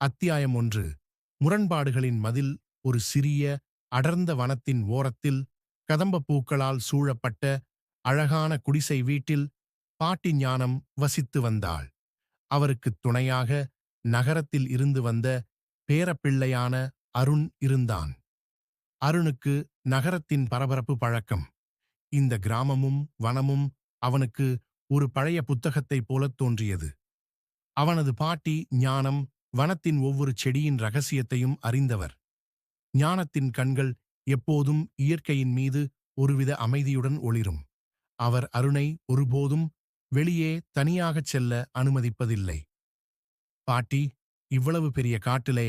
அத்தியாயம் ஒன்று. முரண்பாடுகளின் மதில் ஒரு சிறிய அடர்ந்த வனத்தின் ஓரத்தில் கதம்பப் பூக்களால் சூழப்பட்ட அழகான குடிசை வீட்டில் பாட்டி ஞானம் வசித்து வந்தாள். அவருக்குத் துணையாக நகரத்தில் இருந்து வந்த பேரப்பிள்ளையான அருண் இருந்தான். அருணுக்கு நகரத்தின் பரபரப்பு பழக்கம். இந்த கிராமமும் வனமும் அவனுக்கு ஒரு பழைய புத்தகத்தைப் போலத் தோன்றியது. அவனது பாட்டி ஞானம் வனத்தின் ஒவ்வொரு செடியின் ரகசியத்தையும் அறிந்தவர். ஞானத்தின் கண்கள் எப்போதும் இயற்கையின் மீது ஒருவித அமைதியுடன் ஒளிரும். அவர் அருணை ஒருபோதும் வெளியே தனியாகச் செல்ல அனுமதிப்பதில்லை. பாட்டி இவ்வளவு பெரிய காட்டிலே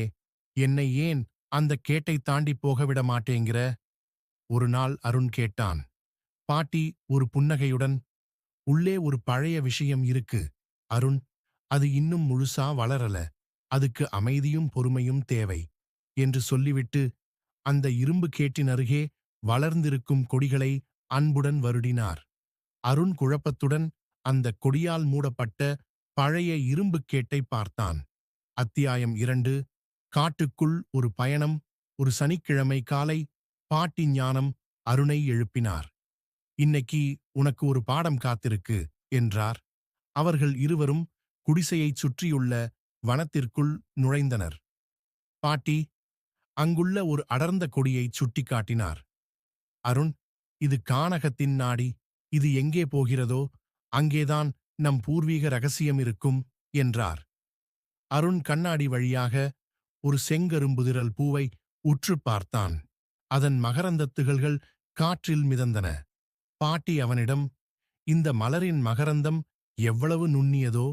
என்னை ஏன் அந்த கேட்டை தாண்டி போகவிட மாட்டேங்கிற? ஒரு நாள் அருண் கேட்டான். பாட்டி ஒரு புன்னகையுடன் உள்ளே ஒரு பழைய விஷயம் இருக்கு. அருண் அது இன்னும் முழுசா வளரல. அதுக்கு அமைதியும் பொறுமையும் தேவை என்று சொல்லிவிட்டு அந்த இரும்பு கேட்டின் அருகே வளர்ந்திருக்கும் கொடிகளை அன்புடன் வருடினார். அருண் குழப்பத்துடன் அந்த கொடியால் மூடப்பட்ட பழைய இரும்புக் கேட்டை பார்த்தான். அத்தியாயம் இரண்டு காட்டுக்குள் ஒரு பயணம் ஒரு சனிக்கிழமை காலை பாட்டி ஞானம் அருணை எழுப்பினார். இன்னைக்கு உனக்கு ஒரு பாடம் காத்திருக்கு என்றார். அவர்கள் இருவரும் குடிசையைச் சுற்றியுள்ள வனத்திற்குள் நுழைந்தனர். பாட்டி அங்குள்ள ஒரு அடர்ந்த கொடியைச் சுட்டிக்காட்டினார். அருண் இது கானகத்தின் நாடி. இது எங்கே போகிறதோ அங்கேதான் நம் பூர்வீக ரகசியம் இருக்கும் என்றார். அருண் கண்ணாடி வழியாக ஒரு செங்கரும்புதிரல் பூவை உற்றுப் பார்த்தான். அதன் மகரந்தத் துகள்கள் காற்றில் மிதந்தன. பாட்டி அவனிடம் இந்த மலரின் மகரந்தம் எவ்வளவு நுண்ணியதோ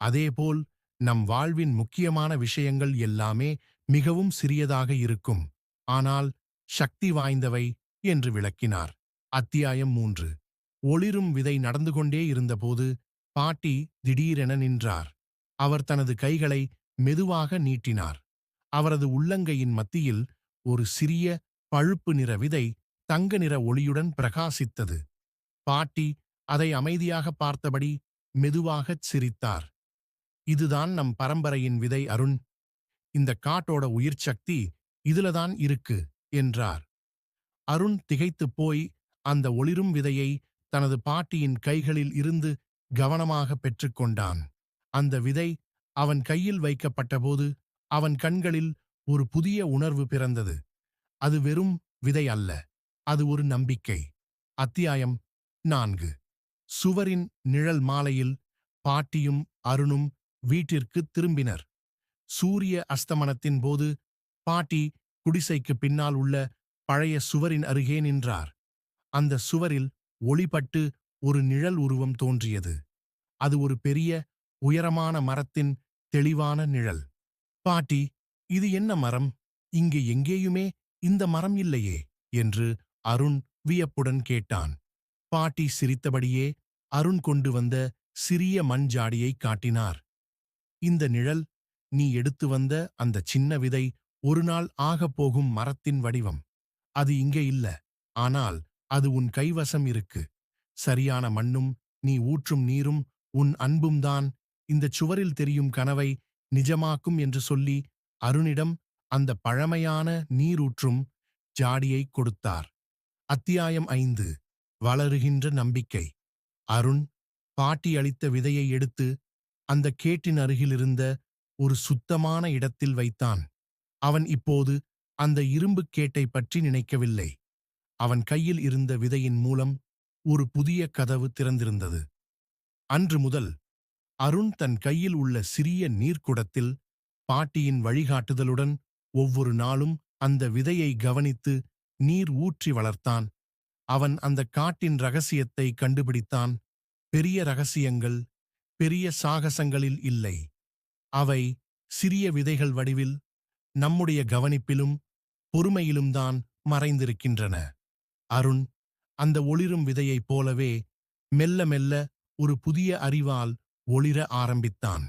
அதேபோல் நம் வாழ்வின் முக்கியமான விஷயங்கள் எல்லாமே மிகவும் சிறியதாக இருக்கும். ஆனால் சக்தி வாய்ந்தவை என்று விளக்கினார். அத்தியாயம் மூன்று. ஒளிரும் விதை நடந்து கொண்டே இருந்தபோது பாட்டி திடீரென நின்றார். அவர் தனது கைகளை மெதுவாக நீட்டினார். அவரது உள்ளங்கையின் மத்தியில் ஒரு சிறிய பழுப்பு நிற விதை தங்க நிற ஒளியுடன் பிரகாசித்தது. பாட்டி அதை அமைதியாக பார்த்தபடி மெதுவாகச் சிரித்தார். இதுதான் நம் பரம்பரையின் விதை அருண். இந்த காட்டோட உயிர் சக்தி இதுலதான் இருக்கு என்றார். அருண் திகைத்துப் போய் அந்த ஒளிரும் விதையை தனது பாட்டியின் கைகளில் இருந்து கவனமாக பெற்றுக்கொண்டான் அந்த விதை அவன் கையில் வைக்கப்பட்டபோது அவன் கண்களில் ஒரு புதிய உணர்வு பிறந்தது. அது வெறும் விதை அல்ல அது ஒரு நம்பிக்கை. அத்தியாயம் நான்கு. சுவரின் நிழல் மாலையில் பாட்டியும் அருணும் வீட்டிற்குத் திரும்பினர். சூரிய அஸ்தமனத்தின் போது பாட்டி குடிசைக்கு பின்னால் உள்ள பழைய சுவரின் அருகே நின்றார். அந்த சுவரில் ஒளிபட்டு ஒரு நிழல் உருவம் தோன்றியது. அது ஒரு பெரிய உயரமான மரத்தின் தெளிவான நிழல். பாட்டி இது என்ன மரம்? இங்கே எங்கேயுமே இந்த மரம் இல்லையே என்று அருண் வியப்புடன் கேட்டான். பாட்டி சிரித்தபடியே அருண் கொண்டு வந்த சிறிய மண் ஜாடியைக் காட்டினார். இந்த நிழல் நீ எடுத்து வந்த அந்த சின்ன விதை ஒரு நாள் ஆகப் போகும் மரத்தின் வடிவம். அது இங்கே இல்ல. ஆனால் அது உன் கைவசம் இருக்கு. சரியான மண்ணும் நீ ஊற்றும் நீரும் உன் அன்பும் தான். இந்த சுவரில் தெரியும் கனவை நிஜமாக்கும் என்று சொல்லி அருணிடம் அந்த பழமையான நீரூற்றும் ஜாடியைக் கொடுத்தார். அத்தியாயம் ஐந்து. வளருகின்ற நம்பிக்கை. அருண் பாட்டி அளித்த விதையை எடுத்து அந்த கேட்டின் அருகிலிருந்த ஒரு சுத்தமான இடத்தில் வைத்தான். அவன் இப்போது அந்த இரும்புக் கேட்டை பற்றி நினைக்கவில்லை. அவன் கையில் இருந்த விதையின் மூலம் ஒரு புதிய கதவு திறந்திருந்தது. அன்று முதல் அருண் தன் கையில் உள்ள சிறிய நீர்க்குடத்தில் பாட்டியின் வழிகாட்டுதலுடன் ஒவ்வொரு நாளும் அந்த விதையை கவனித்து நீர் ஊற்றி வளர்த்தான். அவன் அந்த காட்டின் ரகசியத்தை கண்டுபிடித்தான். பெரிய ரகசியங்கள் பெரிய சாகசங்களில் இல்லை. அவை சிறிய விதைகள் வடிவில் நம்முடைய கவனிப்பிலும் பொறுமையிலும்தான் மறைந்திருக்கின்றன. அருண் அந்த ஒளிரும் விதையைப் போலவே மெல்ல மெல்ல ஒரு புதிய அறிவால் ஒளிர ஆரம்பித்தான்.